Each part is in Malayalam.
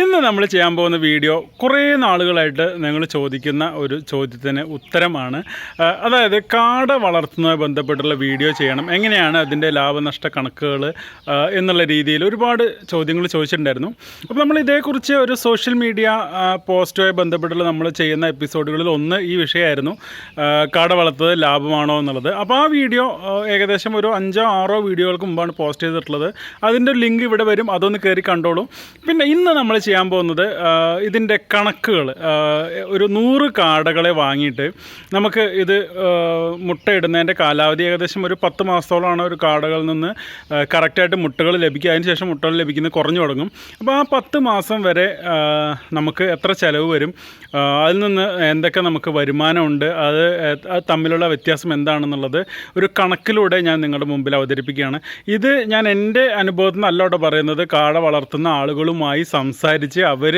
ഇന്ന് നമ്മൾ ചെയ്യാൻ പോകുന്ന വീഡിയോ കുറേ നാളുകളായിട്ട് നിങ്ങൾ ചോദിക്കുന്ന ഒരു ചോദ്യത്തിന് ഉത്തരമാണ്. അതായത് കാട വളർത്തുന്നതുമായി ബന്ധപ്പെട്ടുള്ള വീഡിയോ ചെയ്യണം. എങ്ങനെയാണ് അതിന്റെ ലാഭനഷ്ട കണക്കുകൾ എന്നുള്ള രീതിയിൽ ഒരുപാട് ചോദ്യങ്ങൾ ചോദിച്ചിട്ടുണ്ടായിരുന്നു. അപ്പോൾ നമ്മൾ ഇതേക്കുറിച്ച് ഒരു സോഷ്യൽ മീഡിയ പോസ്റ്റുമായി ബന്ധപ്പെട്ടുള്ള നമ്മൾ ചെയ്യുന്ന എപ്പിസോഡുകളിൽ ഒന്ന് ഈ വിഷയമായിരുന്നു കാട വളർത്തത് ലാഭമാണോ എന്നുള്ളത്. അപ്പോൾ ആ വീഡിയോ ഏകദേശം ഒരു അഞ്ചോ ആറോ വീഡിയോകൾക്ക് മുമ്പാണ് പോസ്റ്റ് ചെയ്തിട്ടുള്ളത്. അതിന്റെ ലിങ്ക് ഇവിടെ വരും അതൊന്ന് കയറി കണ്ടോളൂ. പിന്നെ ഇന്ന് നമ്മൾ ചെയ്യാൻ പോകുന്നത് ഇതിന്റെ കണക്കുകൾ ഒരു നൂറ് കാടകളെ വാങ്ങിയിട്ട് നമുക്ക് ഇത് മുട്ടയിടുന്നതിന്റെ കാലാവധി ഏകദേശം ഒരു പത്ത് മാസത്തോളമാണ് ഒരു കാടകളിൽ നിന്ന് കറക്റ്റായിട്ട് മുട്ടകൾ ലഭിക്കുക. അതിന് ശേഷം മുട്ടകൾ ലഭിക്കുന്നത് കുറഞ്ഞു തുടങ്ങും. അപ്പോൾ ആ പത്ത് മാസം വരെ നമുക്ക് എത്ര ചിലവ് വരും? അതിൽ നിന്ന് എന്തൊക്കെ നമുക്ക് വരുമാനമുണ്ട്? അത് തമ്മിലുള്ള വ്യത്യാസം എന്താണെന്നുള്ളത് ഒരു കണക്കിലൂടെ ഞാൻ നിങ്ങളുടെ മുമ്പിൽ അവതരിപ്പിക്കുകയാണ്. ഇത് ഞാൻ എന്റെ അനുഭവത്തിൽ നിന്നല്ല കേട്ടോ പറയുന്നത്. കാട വളർത്തുന്ന ആളുകളുമായി സംസാരിച്ച് അവർ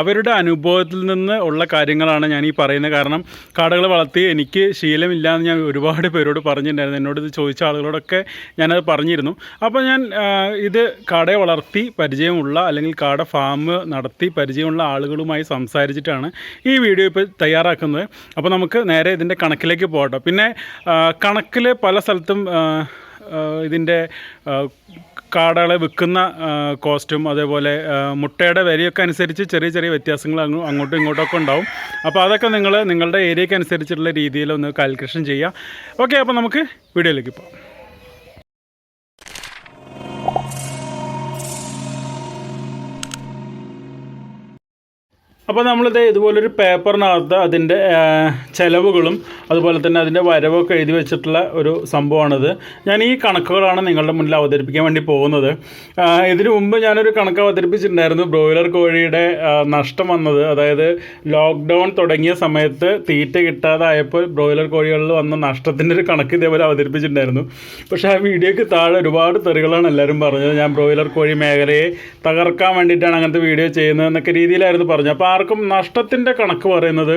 അവരുടെ അനുഭവത്തിൽ നിന്ന് ഉള്ള കാര്യങ്ങളാണ് ഞാൻ ഈ പറയുന്നത്. കാരണം കാടകൾ വളർത്തി എനിക്ക് ശീലമില്ല എന്ന് ഞാൻ ഒരുപാട് പേരോട് പറഞ്ഞിട്ടുണ്ടായിരുന്നു. എന്നോട് ഇത് ചോദിച്ച ആളുകളോടൊക്കെ ഞാനത് പറഞ്ഞിരുന്നു. അപ്പോൾ ഞാൻ ഇത് കാടയെ വളർത്തി പരിചയമുള്ള അല്ലെങ്കിൽ കാട ഫാം നടത്തി പരിചയമുള്ള ആളുകളുമായി സംസാരിച്ചിട്ടാണ് ഈ വീഡിയോ ഇപ്പോൾ തയ്യാറാക്കുന്നത്. അപ്പോൾ നമുക്ക് നേരെ ഇതിന്റെ കണക്കിലേക്ക് പോകട്ടോ. പിന്നെ കണക്കിൽ പല സ്ഥലത്തും ഇതിന്റെ കാടകളെ വിൽക്കുന്ന കോസ്റ്റും അതേപോലെ മുട്ടയുടെ വിലയൊക്കെ അനുസരിച്ച് ചെറിയ ചെറിയ വ്യത്യാസങ്ങൾ അങ്ങോട്ടും ഇങ്ങോട്ടൊക്കെ ഉണ്ടാവും. അപ്പോൾ അതൊക്കെ നിങ്ങൾ നിങ്ങളുടെ ഏരിയയ്ക്ക് അനുസരിച്ചിട്ടുള്ള രീതിയിൽ ഒന്ന് കാൽക്കുലേഷൻ ചെയ്യുക. ഓക്കെ അപ്പോൾ നമുക്ക് വീഡിയോയിലേക്ക് പോകാം. അപ്പോൾ നമ്മളിത് ഇതുപോലൊരു പേപ്പറിനകത്ത് അതിന്റെ ചിലവുകളും അതുപോലെ തന്നെ അതിന്റെ വരവൊക്കെ എഴുതി വെച്ചിട്ടുള്ള ഒരു സംഭവമാണിത്. ഞാൻ ഈ കണക്കുകളാണ് നിങ്ങളുടെ മുന്നിൽ അവതരിപ്പിക്കാൻ വേണ്ടി പോകുന്നത്. ഇതിനു മുമ്പ് ഞാനൊരു കണക്ക് അവതരിപ്പിച്ചിട്ടുണ്ടായിരുന്നു. ബ്രോയിലർ കോഴിയുടെ നഷ്ടം വന്നത്. അതായത് ലോക്ക്ഡൗൺ തുടങ്ങിയ സമയത്ത് തീറ്റ കിട്ടാതായപ്പോൾ ബ്രോയിലർ കോഴികളിൽ വന്ന നഷ്ടത്തിന്റെ ഒരു കണക്ക് ഇതേപോലെ അവതരിപ്പിച്ചിട്ടുണ്ടായിരുന്നു. പക്ഷേ ആ വീഡിയോയ്ക്ക് താഴെ ഒരുപാട് തെറികളാണ് എല്ലാവരും പറഞ്ഞത്. ഞാൻ ബ്രോയിലർ കോഴി മേഖലയെ തകർക്കാൻ വേണ്ടിയിട്ടാണ് അങ്ങനത്തെ വീഡിയോ ചെയ്യുന്നത് എന്നൊക്കെ രീതിയിലായിരുന്നു പറഞ്ഞത്. അപ്പോൾ ആർക്കും നഷ്ടത്തിന്റെ കണക്ക് പറയുന്നത്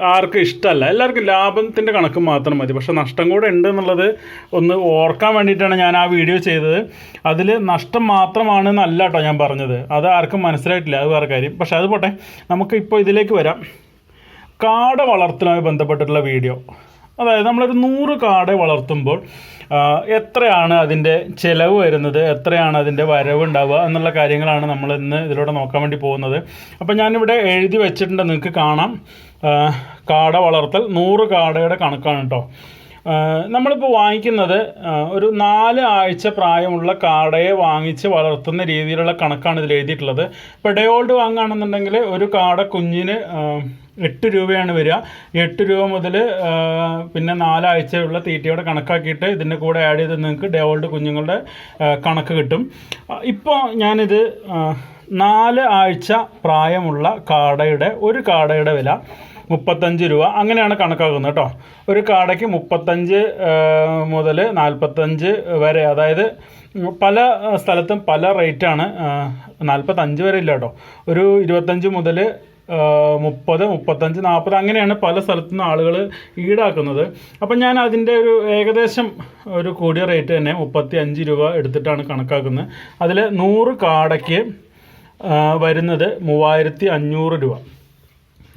ആർക്കും ഇഷ്ടമല്ല. എല്ലാവർക്കും ലാഭത്തിന്റെ കണക്ക് മാത്രം മതി. പക്ഷേ നഷ്ടം കൂടെ ഉണ്ട് എന്നുള്ളത് ഒന്ന് ഓർക്കാൻ വേണ്ടിയിട്ടാണ് ഞാൻ ആ വീഡിയോ ചെയ്തത്. അതിൽ നഷ്ടം മാത്രമാണ് എന്നല്ല കേട്ടോ ഞാൻ പറഞ്ഞത്. അത് ആർക്കും മനസ്സിലായിട്ടില്ല. അത് വേറെ കാര്യം. പക്ഷേ അത് പോട്ടെ. നമുക്ക് ഇപ്പോൾ ഇതിലേക്ക് വരാം. കാട വളർത്തലുമായി ബന്ധപ്പെട്ടിട്ടുള്ള വീഡിയോ. അതായത് നമ്മളൊരു നൂറ് കാട വളർത്തുമ്പോൾ എത്രയാണ് അതിന്റെ ചിലവ് വരുന്നത്? എത്രയാണ് അതിന്റെ വരവ് ഉണ്ടാവുക? എന്നുള്ള കാര്യങ്ങളാണ് നമ്മൾ ഇന്ന് ഇതിലൂടെ നോക്കാൻ വേണ്ടി പോകുന്നത്. അപ്പോൾ ഞാനിവിടെ എഴുതി വെച്ചിട്ടുണ്ട്. നിങ്ങൾക്ക് കാണാം. കാട വളർത്തൽ. നൂറ് കാടയുടെ കണക്കാണ് കേട്ടോ. നമ്മളിപ്പോൾ വാങ്ങിക്കുന്നത് ഒരു നാല് ആഴ്ച പ്രായമുള്ള കാടയെ വാങ്ങിച്ച് വളർത്തുന്ന രീതിയിലുള്ള കണക്കാണ് ഇതിൽ എഴുതിയിട്ടുള്ളത്. ഇപ്പോൾ ഡേ ഓൾഡ് വാങ്ങുകയാണെന്നുണ്ടെങ്കിൽ ഒരു കാട കുഞ്ഞിന് എട്ട് രൂപയാണ് വരിക. എട്ട് രൂപ മുതൽ പിന്നെ നാലാഴ്ചയുള്ള തീറ്റയോടെ കണക്കാക്കിയിട്ട് ഇതിന്റെ കൂടെ ആഡ് ചെയ്ത് നിങ്ങൾക്ക് ഡേയോൾഡ് കുഞ്ഞുങ്ങളുടെ കണക്ക് കിട്ടും. ഇപ്പോൾ ഞാനിത് നാല് ആഴ്ച പ്രായമുള്ള കാടയുടെ ഒരു കാടയുടെ വില മുപ്പത്തഞ്ച് രൂപ. അങ്ങനെയാണ് കണക്കാക്കുന്നത് കേട്ടോ. ഒരു കാടയ്ക്ക് മുപ്പത്തഞ്ച് മുതൽ നാൽപ്പത്തഞ്ച് വരെ അതായത് പല സ്ഥലത്തും പല റേറ്റാണ് നാൽപ്പത്തഞ്ച് വരെ ഇല്ല കേട്ടോ. ഒരു ഇരുപത്തഞ്ച് മുതൽ മുപ്പത് മുപ്പത്തഞ്ച് നാൽപ്പത് അങ്ങനെയാണ് പല സ്ഥലത്തു നിന്ന് ആളുകൾ ഈടാക്കുന്നത്. അപ്പം ഞാൻ അതിന്റെ ഒരു ഏകദേശം ഒരു കൂടിയ റേറ്റ് തന്നെ മുപ്പത്തി അഞ്ച് രൂപ എടുത്തിട്ടാണ് കണക്കാക്കുന്നത്. അതിൽ നൂറ് കാടയ്ക്ക് വരുന്നത് മൂവായിരത്തി അഞ്ഞൂറ് രൂപ.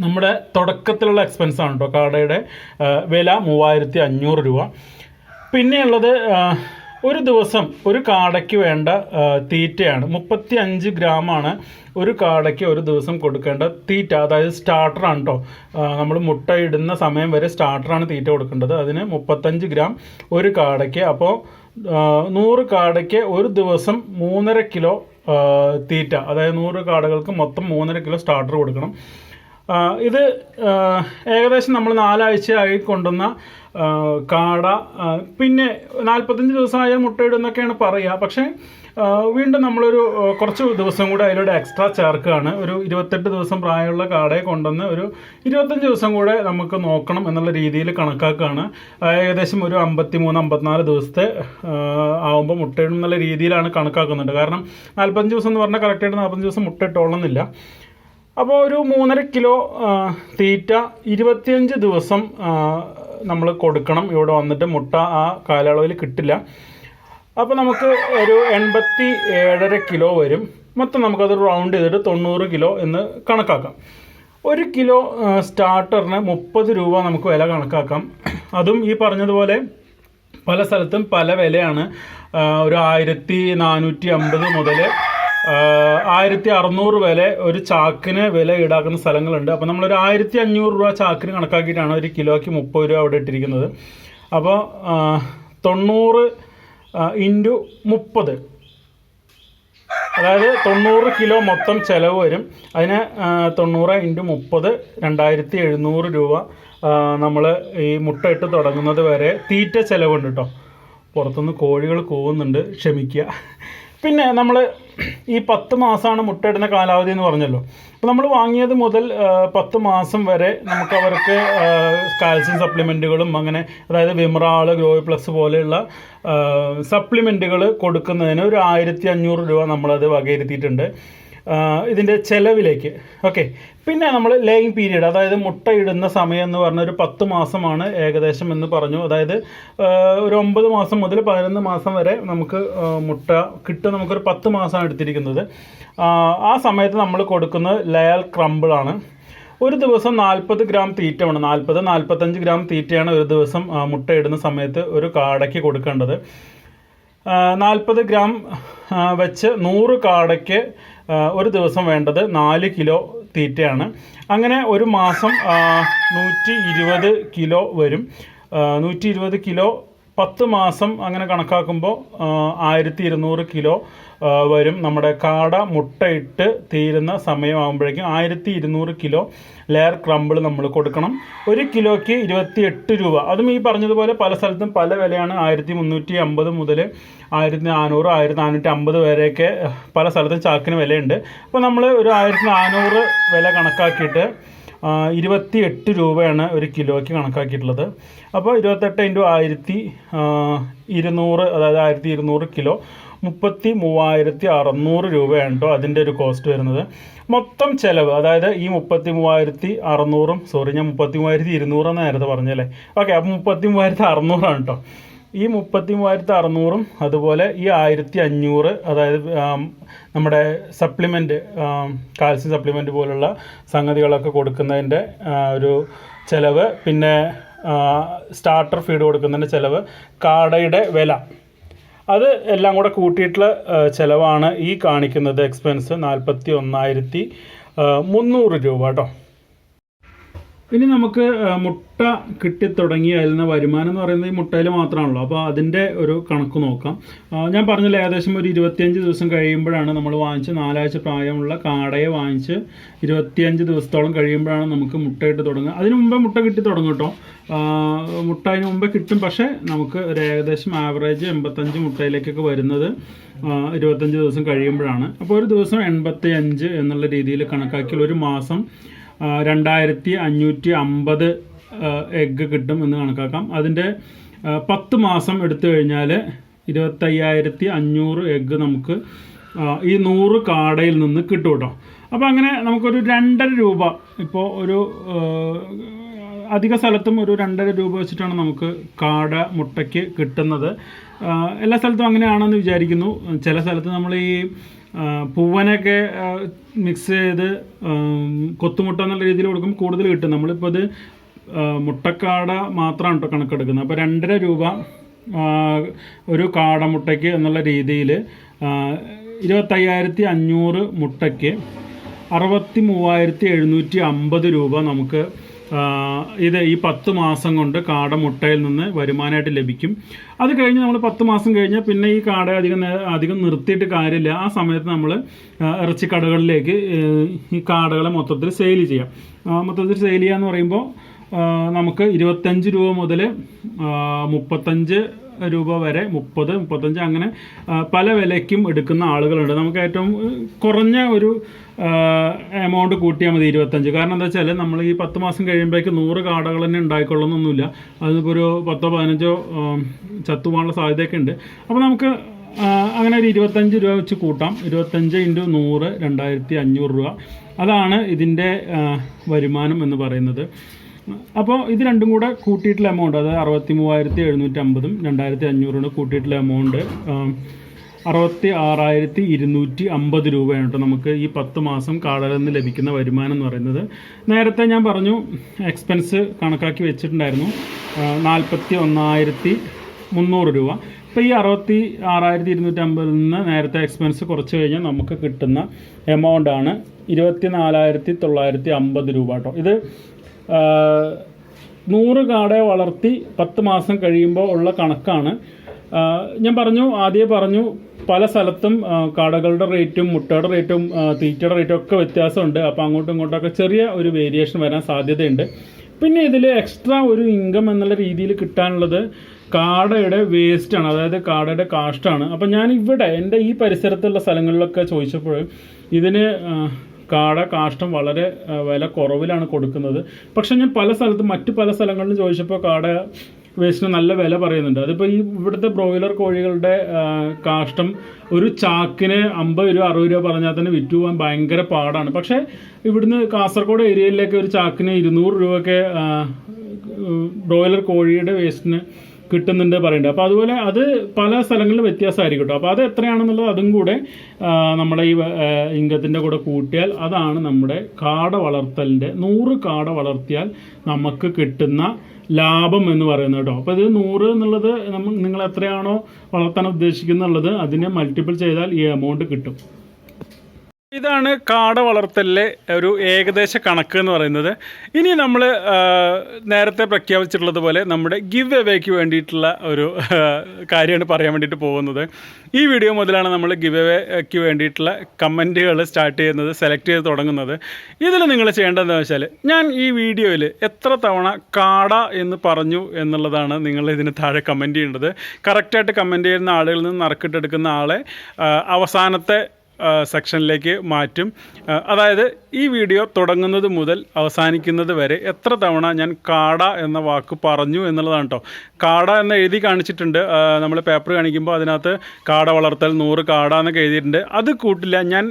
നമ്മുടെ തുടക്കത്തിലുള്ള എക്സ്പെൻസാണ് കേട്ടോ കാടയുടെ വില മൂവായിരത്തി അഞ്ഞൂറ് രൂപ പിന്നെയുള്ളത് ഒരു ദിവസം ഒരു കാടയ്ക്ക് വേണ്ട തീറ്റയാണ്. മുപ്പത്തി അഞ്ച് ഗ്രാമാണ് ഒരു കാടയ്ക്ക് ഒരു ദിവസം കൊടുക്കേണ്ട തീറ്റ. അതായത് സ്റ്റാർട്ടറാണ് കേട്ടോ നമ്മൾ മുട്ടയിടുന്ന സമയം വരെ സ്റ്റാർട്ടറാണ് തീറ്റ കൊടുക്കേണ്ടത്. അതിന് മുപ്പത്തഞ്ച് ഗ്രാം ഒരു കാടയ്ക്ക്. അപ്പോൾ നൂറ് കാടയ്ക്ക് ഒരു ദിവസം മൂന്നര കിലോ തീറ്റ. അതായത് നൂറ് കാടകൾക്ക് മൊത്തം മൂന്നര കിലോ സ്റ്റാർട്ടർ കൊടുക്കണം. ഇത് ഏകദേശം നമ്മൾ നാലാഴ്ചയായി കൊണ്ടുവന്ന കാട പിന്നെ നാൽപ്പത്തഞ്ച് ദിവസമായ മുട്ടയിടുന്നൊക്കെയാണ് പറയുക. പക്ഷേ വീണ്ടും നമ്മളൊരു കുറച്ച് ദിവസം കൂടെ അതിലൂടെ എക്സ്ട്രാ ചേർക്കുകയാണ്. ഒരു ഇരുപത്തെട്ട് ദിവസം പ്രായമുള്ള കാടയെ കൊണ്ടുവന്ന് ഒരു ഇരുപത്തഞ്ച് ദിവസം കൂടെ നമുക്ക് നോക്കണം എന്നുള്ള രീതിയിൽ കണക്കാക്കുകയാണ്. ഏകദേശം ഒരു അമ്പത്തി മൂന്ന് അമ്പത്തിനാല് ദിവസത്തെ ആവുമ്പോൾ മുട്ടയിടും എന്നുള്ള രീതിയിലാണ് കണക്കാക്കുന്നുണ്ട് കാരണം നാൽപ്പത്തഞ്ച് ദിവസം എന്ന് പറഞ്ഞാൽ കറക്റ്റായിട്ട് നാൽപ്പത്തഞ്ച് ദിവസം മുട്ട ഇട്ടോളുന്നില്ല. അപ്പോൾ ഒരു മൂന്നര കിലോ തീറ്റ ഇരുപത്തിയഞ്ച് ദിവസം നമ്മൾ കൊടുക്കണം. ഇവിടെ വന്നിട്ട് മുട്ട ആ കാലയളവിൽ കിട്ടില്ല. അപ്പോൾ നമുക്ക് ഒരു എൺപത്തി ഏഴര കിലോ വരും. മൊത്തം നമുക്കത് റൗണ്ട് ചെയ്തിട്ട് തൊണ്ണൂറ് കിലോ എന്ന് കണക്കാക്കാം. ഒരു കിലോ സ്റ്റാർട്ടറിന് മുപ്പത് രൂപ നമുക്ക് വില കണക്കാക്കാം. അതും ഈ പറഞ്ഞതുപോലെ പല സ്ഥലത്തും പല വിലയാണ്. ഒരു ആയിരത്തി നാനൂറ്റി അമ്പത് മുതൽ ആയിരത്തി അറുന്നൂറ് വരെ ഒരു ചാക്കിന് വില ഈടാക്കുന്ന സ്ഥലങ്ങളുണ്ട്. അപ്പോൾ നമ്മളൊരു ആയിരത്തി അഞ്ഞൂറ് രൂപ ചാക്കിന് കണക്കാക്കിയിട്ടാണ് ഒരു കിലോയ്ക്ക് മുപ്പത് രൂപ അവിടെ ഇട്ടിരിക്കുന്നത്. അപ്പോൾ തൊണ്ണൂറ് ഇന്റു മുപ്പത്. അതായത് തൊണ്ണൂറ് കിലോ മൊത്തം ചിലവ് വരും. അതിന് തൊണ്ണൂറ് ഇന്റു മുപ്പത് രണ്ടായിരത്തി എഴുന്നൂറ് രൂപ നമ്മൾ ഈ മുട്ട ഇട്ട് തുടങ്ങുന്നത് വരെ തീറ്റ ചിലവുണ്ട് കേട്ടോ പുറത്തുനിന്ന് കോഴികൾ കൂവുന്നുണ്ട്. ക്ഷമിക്കുക. പിന്നെ നമ്മൾ ഈ പത്ത് മാസമാണ് മുട്ടയിടുന്ന കാലാവധി എന്ന് പറഞ്ഞല്ലോ. അപ്പോൾ നമ്മൾ വാങ്ങിയത് മുതൽ പത്ത് മാസം വരെ നമുക്ക് അവർക്ക് കാൽസ്യം സപ്ലിമെന്റുകളും അങ്ങനെ അതായത് വിമ്രാൾ ഗ്രോയ് പ്ലസ് പോലെയുള്ള സപ്ലിമെന്റുകൾ കൊടുക്കുന്നതിന് ഒരു ആയിരത്തി അഞ്ഞൂറ് രൂപ നമ്മളത് വകയിരുത്തിയിട്ടുണ്ട്. ഇതിന്റെ ചെലവിലേക്ക്. ഓക്കെ പിന്നെ നമ്മൾ ലേയിങ് പീരീഡ് അതായത് മുട്ടയിടുന്ന സമയം എന്ന് പറഞ്ഞ ഒരു പത്ത് മാസമാണ് ഏകദേശം എന്ന് പറഞ്ഞു. അതായത് ഒരു ഒമ്പത് മാസം മുതൽ പതിനൊന്ന് മാസം വരെ നമുക്ക് മുട്ട കിട്ടും. നമുക്കൊരു പത്ത് മാസമാണ് എടുത്തിരിക്കുന്നത്. ആ, സമയത്ത് നമ്മൾ കൊടുക്കുന്ന ലയൽ ക്രമ്പിളാണ് ഒരു ദിവസം നാൽപ്പത് ഗ്രാം തീറ്റ വേണം നാൽപ്പത് നാൽപ്പത്തഞ്ച് ഗ്രാം തീറ്റയാണ് ഒരു ദിവസം മുട്ടയിടുന്ന സമയത്ത് ഒരു കാടയ്ക്ക് കൊടുക്കേണ്ടത്. നാൽപ്പത് ഗ്രാം വെച്ച് നൂറ് കാടയ്ക്ക് ഒരു ദിവസം വേണ്ടത് നാല് കിലോ തീറ്റയാണ്. അങ്ങനെ ഒരു മാസം നൂറ്റി കിലോ വരും. നൂറ്റി കിലോ പത്ത് മാസം അങ്ങനെ കണക്കാക്കുമ്പോൾ ആയിരത്തി ഇരുന്നൂറ് കിലോ വരും. നമ്മുടെ കാട മുട്ടയിട്ട് തീരുന്ന സമയമാകുമ്പോഴേക്കും ആയിരത്തി ഇരുന്നൂറ് കിലോ ലെയർ ക്രമ്പിൾ നമ്മൾ കൊടുക്കണം. ഒരു കിലോയ്ക്ക് ഇരുപത്തി എട്ട് രൂപ. അതും ഈ പറഞ്ഞതുപോലെ പല സ്ഥലത്തും പല വിലയാണ്. ആയിരത്തി മുന്നൂറ്റി അമ്പത് മുതൽ ആയിരത്തി നാനൂറ് ആയിരത്തി നാനൂറ്റി അമ്പത് വരെയൊക്കെ പല സ്ഥലത്തും ചാക്കിന് വിലയുണ്ട്. അപ്പോൾ നമ്മൾ ഒരു ആയിരത്തി നാനൂറ് വില കണക്കാക്കിയിട്ട് ഇരുപത്തി എട്ട് രൂപയാണ് ഒരു കിലോയ്ക്ക് കണക്കാക്കിയിട്ടുള്ളത്. അപ്പോൾ ഇരുപത്തെട്ട് ഇന്റു ആയിരത്തി ഇരുന്നൂറ് അതായത് ആയിരത്തി ഇരുന്നൂറ് കിലോ മുപ്പത്തി മൂവായിരത്തി അറുന്നൂറ് രൂപയാണ് കേട്ടോ അതിന്റെ ഒരു കോസ്റ്റ് വരുന്നത്. മൊത്തം ചിലവ് അതായത് ഈ മുപ്പത്തി മൂവായിരത്തി അറുന്നൂറും സോറി ഞാൻ മുപ്പത്തി മൂവായിരത്തി ഇരുന്നൂറെന്ന് നേരത്തെ പറഞ്ഞല്ലേ ഓക്കെ അപ്പോൾ മുപ്പത്തി മൂവായിരത്തി അറുന്നൂറാണ് കേട്ടോ ഈ മുപ്പത്തി മൂവായിരത്തി അറുന്നൂറും അതുപോലെ ഈ ആയിരത്തി അഞ്ഞൂറ് അതായത് നമ്മുടെ സപ്ലിമെന്റ് കാൽസ്യം സപ്ലിമെന്റ് പോലുള്ള സംഗതികളൊക്കെ കൊടുക്കുന്നതിന്റെ ഒരു ചിലവ്. പിന്നെ സ്റ്റാർട്ടർ ഫീഡ് കൊടുക്കുന്നതിന്റെ ചിലവ്. കാടയുടെ വില. അത് എല്ലാം കൂടെ കൂട്ടിയിട്ടുള്ള ചിലവാണ് ഈ കാണിക്കുന്നത്. എക്സ്പെൻസ് നാൽപ്പത്തി ഒന്നായിരത്തി മുന്നൂറ് രൂപ കേട്ടോ. ഇനി നമുക്ക് മുട്ട കിട്ടിത്തുടങ്ങി അതിൽ നിന്ന് വരുമാനം എന്ന് പറയുന്നത് ഈ മുട്ടയിൽ മാത്രമാണല്ലോ. അപ്പോൾ അതിന്റെ ഒരു കണക്ക് നോക്കാം. ഞാൻ പറഞ്ഞില്ല ഏകദേശം ഒരു ഇരുപത്തിയഞ്ച് ദിവസം കഴിയുമ്പോഴാണ് നമ്മൾ വാങ്ങിച്ച് നാലാഴ്ച പ്രായമുള്ള കാടയെ വാങ്ങിച്ച് ഇരുപത്തിയഞ്ച് ദിവസത്തോളം കഴിയുമ്പോഴാണ് നമുക്ക് മുട്ടയിട്ട് തുടങ്ങുക. അതിന് മുമ്പേ മുട്ട കിട്ടി തുടങ്ങും കേട്ടോ. മുട്ട അതിന് മുമ്പേ കിട്ടും. പക്ഷേ നമുക്ക് ഒരു ഏകദേശം ആവറേജ് എൺപത്തഞ്ച് മുട്ടയിലേക്കൊക്കെ വരുന്നത് ഇരുപത്തഞ്ച് ദിവസം കഴിയുമ്പോഴാണ്. അപ്പോൾ ഒരു ദിവസം എൺപത്തി എന്നുള്ള രീതിയിൽ കണക്കാക്കിയാൽ ഒരു മാസം രണ്ടായിരത്തി അഞ്ഞൂറ്റി അമ്പത് എഗ്ഗ് കിട്ടും എന്ന് കണക്കാക്കാം. അതിന്റെ പത്ത് മാസം എടുത്തു കഴിഞ്ഞാൽ ഇരുപത്തയ്യായിരത്തി അഞ്ഞൂറ് എഗ്ഗ് നമുക്ക് ഈ നൂറ് കാടയിൽ നിന്ന് കിട്ടും കേട്ടോ അപ്പോൾ അങ്ങനെ നമുക്കൊരു രണ്ടര രൂപ ഇപ്പോൾ ഒരു അധിക സ്ഥലത്തും ഒരു രണ്ടര രൂപ വെച്ചിട്ടാണ് നമുക്ക് കാട മുട്ടയ്ക്ക് കിട്ടുന്നത്. എല്ലാ സ്ഥലത്തും അങ്ങനെയാണെന്ന് വിചാരിക്കുന്നു. ചില സ്ഥലത്ത് നമ്മൾ ഈ പൂവനൊക്കെ മിക്സ് ചെയ്ത് കൊത്തുമുട്ട എന്നുള്ള രീതിയിൽ കൊടുക്കും. കൂടുതൽ കിട്ടും. നമ്മളിപ്പോൾ ഇത് മുട്ടക്കാട മാത്രമാണ് കേട്ടോ കണക്കെടുക്കുന്നത്. അപ്പോൾ രണ്ടര രൂപ ഒരു കാടമുട്ടയ്ക്ക് എന്നുള്ള രീതിയിൽ ഇരുപത്തയ്യായിരത്തി അഞ്ഞൂറ് മുട്ടയ്ക്ക് അറുപത്തി മൂവായിരത്തി എഴുന്നൂറ്റി അമ്പത് രൂപ നമുക്ക് ഇത് ഈ പത്ത് മാസം കൊണ്ട് കാട മുട്ടയിൽ നിന്ന് വരുമാനമായിട്ട് ലഭിക്കും. അത് കഴിഞ്ഞ് നമ്മൾ പത്ത് മാസം കഴിഞ്ഞാൽ പിന്നെ ഈ കാട അധികം അധികം നിർത്തിയിട്ട് കാര്യമില്ല. ആ സമയത്ത് നമ്മൾ ഇറച്ചി കടകളിലേക്ക് ഈ കാടകളെ മൊത്തത്തിൽ സെയിൽ ചെയ്യാം. മൊത്തത്തിൽ സെയിൽ ചെയ്യാന്ന് പറയുമ്പോൾ നമുക്ക് ഇരുപത്തഞ്ച് രൂപ മുതൽ മുപ്പത്തഞ്ച് രൂപ വരെ മുപ്പത് മുപ്പത്തഞ്ച് അങ്ങനെ പല വിലയ്ക്കും എടുക്കുന്ന ആളുകളുണ്ട്. നമുക്ക് ഏറ്റവും കുറഞ്ഞ ഒരു എമൗണ്ട് കൂട്ടിയാൽ മതി ഇരുപത്തഞ്ച്. കാരണം എന്താ വെച്ചാൽ നമ്മൾ ഈ പത്ത് മാസം കഴിയുമ്പോഴേക്ക് നൂറ് കാടകൾ തന്നെ ഉണ്ടായിക്കൊള്ളുന്നൊന്നുമില്ല. അതിപ്പോൾ ഒരു പത്തോ പതിനഞ്ചോ ചത്തുപോകാനുള്ള സാധ്യതയൊക്കെ ഉണ്ട്. അപ്പോൾ നമുക്ക് അങ്ങനെ ഒരു ഇരുപത്തഞ്ച് രൂപ വെച്ച് കൂട്ടാം. ഇരുപത്തഞ്ച് ഇന്റു നൂറ് രണ്ടായിരത്തി അഞ്ഞൂറ് രൂപ. അതാണ് ഇതിന്റെ വരുമാനം എന്ന് പറയുന്നത്. അപ്പോൾ ഇത് രണ്ടും കൂടെ കൂട്ടിയിട്ടുള്ള എമൗണ്ട് അതായത് അറുപത്തി മൂവായിരത്തി എഴുന്നൂറ്റി അമ്പതും രണ്ടായിരത്തി അഞ്ഞൂറും കൂട്ടിയിട്ടുള്ള എമൗണ്ട് അറുപത്തി ആറായിരത്തി ഇരുന്നൂറ്റി അമ്പത് രൂപയാണ് കേട്ടോ നമുക്ക് ഈ പത്ത് മാസം കാടലിൽ നിന്ന് ലഭിക്കുന്ന വരുമാനം എന്ന് പറയുന്നത്. നേരത്തെ ഞാൻ പറഞ്ഞു എക്സ്പെൻസ് കണക്കാക്കി വെച്ചിട്ടുണ്ടായിരുന്നു നാൽപ്പത്തി ഒന്നായിരത്തി മുന്നൂറ് രൂപ. ഇപ്പോൾ ഈ അറുപത്തി ആറായിരത്തി ഇരുന്നൂറ്റി അമ്പതിൽ നിന്ന് നേരത്തെ എക്സ്പെൻസ് കുറച്ച് കഴിഞ്ഞാൽ നമുക്ക് കിട്ടുന്ന എമൗണ്ട് ആണ് ഇരുപത്തി നാലായിരത്തി തൊള്ളായിരത്തി അമ്പത് രൂപ കേട്ടോ. ഇത് നൂറ് കാടയെ വളർത്തി പത്ത് മാസം കഴിയുമ്പോൾ ഉള്ള കണക്കാണ്. ഞാൻ പറഞ്ഞു ആദ്യം പറഞ്ഞു പല സ്ഥലത്തും കാടകളുടെ റേറ്റും മുട്ടയുടെ റേറ്റും തീറ്റയുടെ റേറ്റും ഒക്കെ വ്യത്യാസമുണ്ട്. അപ്പോൾ അങ്ങോട്ടും ഇങ്ങോട്ടൊക്കെ ചെറിയ ഒരു വേരിയേഷൻ വരാൻ സാധ്യതയുണ്ട്. പിന്നെ ഇതിൽ എക്സ്ട്രാ ഒരു ഇൻകം എന്നുള്ള രീതിയിൽ കിട്ടാനുള്ളത് കാടയുടെ വേസ്റ്റാണ് അതായത് കാടയുടെ കാഷ്ടാണ് അപ്പോൾ ഞാൻ ഇവിടെ എന്റെ ഈ പരിസരത്തുള്ള സ്ഥലങ്ങളിലൊക്കെ ചോദിച്ചപ്പോൾ ഇതിന് കാട കാഷ്ടം വളരെ വില കുറവിലാണ് കൊടുക്കുന്നത്. പക്ഷേ ഞാൻ പല സ്ഥലത്തും മറ്റു പല സ്ഥലങ്ങളിലും ചോദിച്ചപ്പോൾ കാട വേസ്റ്റിന് നല്ല വില പറയുന്നുണ്ട്. അതിപ്പോൾ ഈ ഇവിടുത്തെ ബ്രോയിലർ കോഴികളുടെ കാഷ്ടം ഒരു ചാക്കിന് അമ്പത് രൂപ അറുപത് രൂപ പറഞ്ഞാൽ തന്നെ വിറ്റ് പോകാൻ ഭയങ്കര പാടാണ്. പക്ഷേ ഇവിടുന്ന് കാസർഗോഡ് ഏരിയയിലേക്ക് ഒരു ചാക്കിന് ഇരുന്നൂറ് രൂപയൊക്കെ ബ്രോയിലർ കോഴിയുടെ വേസ്റ്റിന് കിട്ടുന്നുണ്ട് പറയുന്നുണ്ട്. അപ്പോൾ അതുപോലെ അത് പല സ്ഥലങ്ങളിലും വ്യത്യാസമായിരിക്കും കേട്ടോ. അപ്പോൾ അത് എത്രയാണെന്നുള്ളത് അതും കൂടെ നമ്മുടെ ഈ ഇംഗത്തിന്റെ കൂടെ കൂട്ടിയാൽ അതാണ് നമ്മുടെ കാട വളർത്തലിന്റെ നൂറ് കാട വളർത്തിയാൽ നമുക്ക് കിട്ടുന്ന ലാഭം എന്ന് പറയുന്നത് കേട്ടോ. അപ്പോൾ ഇത് നൂറ് എന്നുള്ളത് നമ്മൾ നിങ്ങൾ എത്രയാണോ വളർത്താൻ ഉദ്ദേശിക്കുന്നുള്ളത് അതിനെ മൾട്ടിപ്പിൾ ചെയ്താൽ ഈ എമൗണ്ട് കിട്ടും. ഇതാണ് കാട വളർത്തലിലെ ഒരു ഏകദേശ കണക്ക് എന്ന് പറയുന്നത്. ഇനി നമ്മൾ നേരത്തെ പ്രഖ്യാപിച്ചിട്ടുള്ളതുപോലെ നമ്മുടെ ഗിവ് എവേക്ക് വേണ്ടിയിട്ടുള്ള ഒരു കാര്യമാണ് പറയാൻ വേണ്ടിയിട്ട് പോകുന്നത്. ഈ വീഡിയോ മുതലാണ് നമ്മൾ ഗിവ് എവേക്ക് വേണ്ടിയിട്ടുള്ള കമന്റുകൾ സ്റ്റാർട്ട് ചെയ്യുന്നത് സെലക്ട് ചെയ്ത് തുടങ്ങുന്നത്. ഇതിൽ നിങ്ങൾ ചെയ്യേണ്ടതെന്ന് വെച്ചാൽ ഞാൻ ഈ വീഡിയോയിൽ എത്ര തവണ കാട എന്ന് പറഞ്ഞു എന്നുള്ളതാണ് നിങ്ങൾ ഇതിന് താഴെ കമന്റ് ചെയ്യേണ്ടത്. കറക്റ്റായിട്ട് കമന്റ് ചെയ്യുന്ന ആളുകളിൽ നിന്ന് നറുക്കിട്ടെടുക്കുന്ന ആളെ അവസാനത്തെ സെക്ഷനിലേക്ക് മാറ്റും. അതായത് ഈ വീഡിയോ തുടങ്ങുന്നത് മുതൽ അവസാനിക്കുന്നത് വരെ എത്ര തവണ ഞാൻ കാട എന്ന വാക്ക് പറഞ്ഞു എന്നുള്ളതാണ് കേട്ടോ കാട എന്ന് എഴുതി കാണിച്ചിട്ടുണ്ട്. നമ്മൾ പേപ്പർ കാണിക്കുമ്പോൾ അതിനകത്ത് കാട വളർത്തൽ നൂറ് കാട എന്നൊക്കെ എഴുതിയിട്ടുണ്ട്. അത് കൂട്ടില്ല ഞാൻ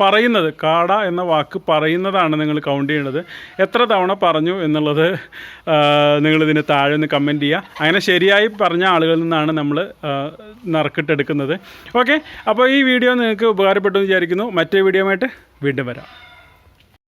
പറയുന്നത് കാട എന്ന വാക്ക് പറയുന്നതാണ് നിങ്ങൾ കൗണ്ട് ചെയ്യുന്നത് എത്ര തവണ പറഞ്ഞു എന്നുള്ളത് നിങ്ങളിതിന് താഴെ ഒന്ന് കമന്റ് ചെയ്യുക അങ്ങനെ ശരിയായി പറഞ്ഞ ആളുകളിൽ നിന്നാണ് നമ്മൾ നറുക്കിട്ടെടുക്കുന്നത് ഓക്കെ അപ്പോൾ ഈ വീഡിയോ നിങ്ങൾക്ക് ഉപകാരപ്പെട്ടു വിചാരിക്കുന്നു. മറ്റേ വീഡിയോ ആയിട്ട് വീണ്ടും വരാം.